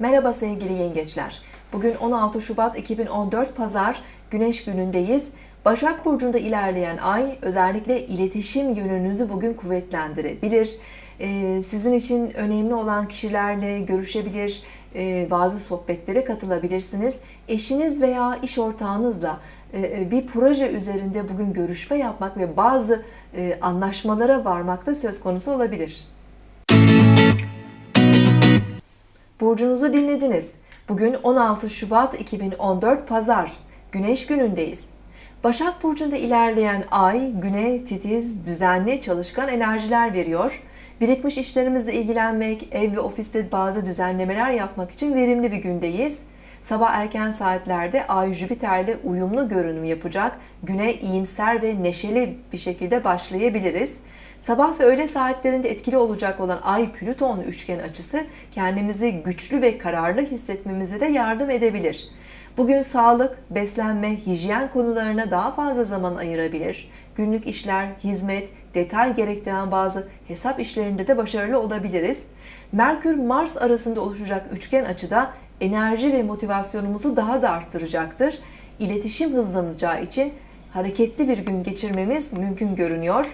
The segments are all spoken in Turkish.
Merhaba sevgili yengeçler. Bugün 16 Şubat 2014 Pazar Güneş günündeyiz. Başak Burcu'nda ilerleyen ay özellikle iletişim yönünüzü bugün kuvvetlendirebilir. Ee, Sizin için önemli olan kişilerle görüşebilir, e, bazı sohbetlere katılabilirsiniz. Eşiniz veya iş ortağınızla e, bir proje üzerinde bugün görüşme yapmak ve bazı e, anlaşmalara varmak da söz konusu olabilir. Burcunuzu dinlediniz. Bugün 16 Şubat 2014 Pazar. Güneş günündeyiz. Başak Burcu'nda ilerleyen ay güne titiz, düzenli, çalışkan enerjiler veriyor. Birikmiş işlerimizle ilgilenmek, ev ve ofiste bazı düzenlemeler yapmak için verimli bir gündeyiz. Sabah erken saatlerde Ay Jüpiter'le uyumlu görünüm yapacak. Güne iyimser ve neşeli bir şekilde başlayabiliriz. Sabah ve öğle saatlerinde etkili olacak olan Ay Plüton üçgen açısı kendimizi güçlü ve kararlı hissetmemize de yardım edebilir. Bugün sağlık, beslenme, hijyen konularına daha fazla zaman ayırabilir. Günlük işler, hizmet, detay gerektiren bazı hesap işlerinde de başarılı olabiliriz. Merkür-Mars arasında oluşacak üçgen açıda enerji ve motivasyonumuzu daha da arttıracaktır. İletişim hızlanacağı için hareketli bir gün geçirmemiz mümkün görünüyor.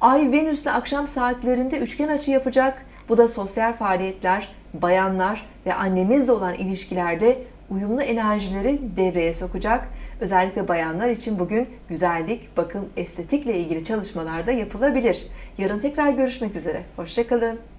Ay Venüs'le akşam saatlerinde üçgen açı yapacak. Bu da sosyal faaliyetler, bayanlar ve annemizle olan ilişkilerde uyumlu enerjileri devreye sokacak. Özellikle bayanlar için bugün güzellik, bakım, estetikle ilgili çalışmalar da yapılabilir. Yarın tekrar görüşmek üzere. Hoşçakalın.